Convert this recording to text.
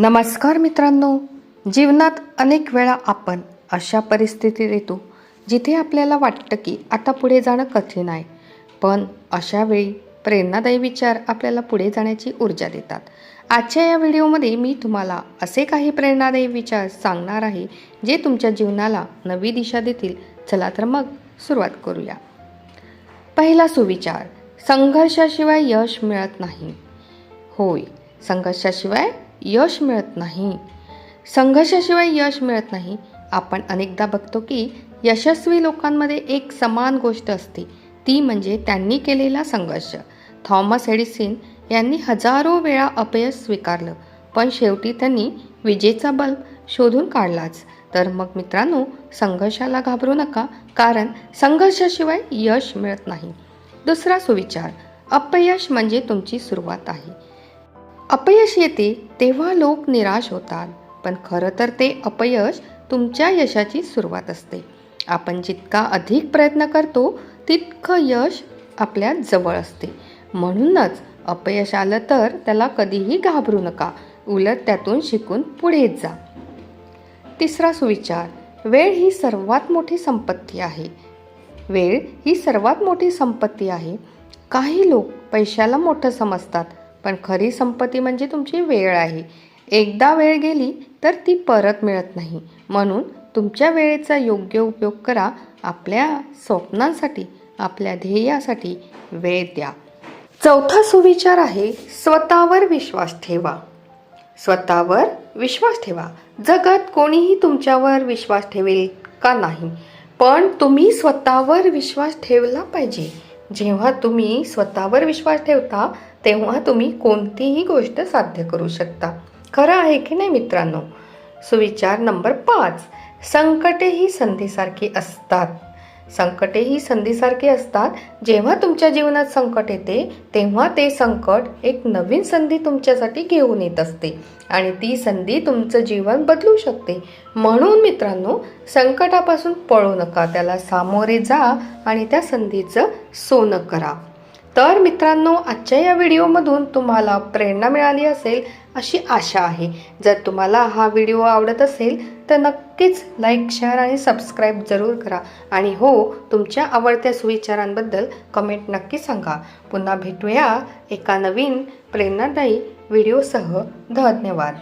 नमस्कार मित्रांनो. जीवनात अनेक वेळा आपण अशा परिस्थितीत येतो जिथे आपल्याला वाटतं की आता पुढे जाणं कठीण आहे. पण अशा वेळी प्रेरणादायी विचार आपल्याला पुढे जाण्याची ऊर्जा देतात. आजच्या या व्हिडिओमध्ये मी तुम्हाला असे काही प्रेरणादायी विचार सांगणार आहे जे तुमच्या जीवनाला नवी दिशा देतील. चला तर मग सुरुवात करूया. पहिला सुविचार संघर्षाशिवाय यश मिळत नाही. होय संघर्षाशिवाय यश मिळत नाही. संघर्षाशिवाय यश मिळत नाही. आपण अनेकदा बघतो की यशस्वी लोकांमध्ये एक समान गोष्ट असते. ती म्हणजे त्यांनी केलेला संघर्ष. थॉमस एडिसन यांनी हजारो वेळा अपयश स्वीकारलं पण शेवटी त्यांनी विजेचा बल्ब शोधून काढलाच. तर मग मित्रांनो संघर्षाला घाबरू नका कारण संघर्षाशिवाय यश मिळत नाही. दुसरा सुविचार अपयश म्हणजे तुमची सुरुवात आहे. अपयश येते तेव्हा लोक निराश होतात. पण खरं तर ते अपयश तुमच्या यशाची सुरुवात असते. आपण जितका अधिक प्रयत्न करतो तितकं यश आपल्या जवळ असते. म्हणूनच अपयश आलं तर त्याला कधीही घाबरू नका. उलट त्यातून शिकून पुढे जा. तिसरा सुविचार. वेळ ही सर्वात मोठी संपत्ती आहे. वेळ ही सर्वात मोठी संपत्ती आहे. काही लोक पैशाला मोठं समजतात. पण खरी संपत्ती म्हणजे तुमची वेळ आहे. एकदा वेळ गेली तर ती परत मिळत नाही. म्हणून तुमच्या वेळेचा योग्य उपयोग करा. आपल्या स्वप्नांसाठी आपल्या ध्येयासाठी वेळ द्या. चौथा सुविचार आहे स्वतःवर विश्वास ठेवा. स्वतःवर विश्वास ठेवा. जगात कोणीही तुमच्यावर विश्वास ठेवेल का नाही? पण तुम्ही स्वतःवर विश्वास ठेवला पाहिजे. जेव्हा तुम्ही स्वतःवर विश्वास ठेवता तेव्हा तुम्ही कोणतीही गोष्ट साध्य करू शकता. खरं आहे की नाही मित्रांनो? सुविचार नंबर पाच. संकटे ही संधीसारखी असतात. संकटे ही संधीसारखी असतात. जेव्हा तुमच्या जीवनात संकट येते तेव्हा ते संकट एक नवीन संधी तुमच्यासाठी घेऊन येत असते आणि ती संधी तुमचं जीवन बदलू शकते. म्हणून मित्रांनो संकटापासून पळू नका त्याला सामोरे जा आणि त्या संधीचं सोनं करा. तर मित्रांनो आजच्या या व्हिडिओमधून तुम्हाला प्रेरणा मिळाली असेल अशी आशा आहे. जर तुम्हाला हा व्हिडिओ आवडत असेल तर नक्कीच लाईक शेअर आणि सबस्क्राईब जरूर करा. आणि हो तुमच्या आवडत्या सुविचारांबद्दल कमेंट नक्की सांगा. पुन्हा भेटूया एका नवीन प्रेरणादायी व्हिडिओसह. धन्यवाद.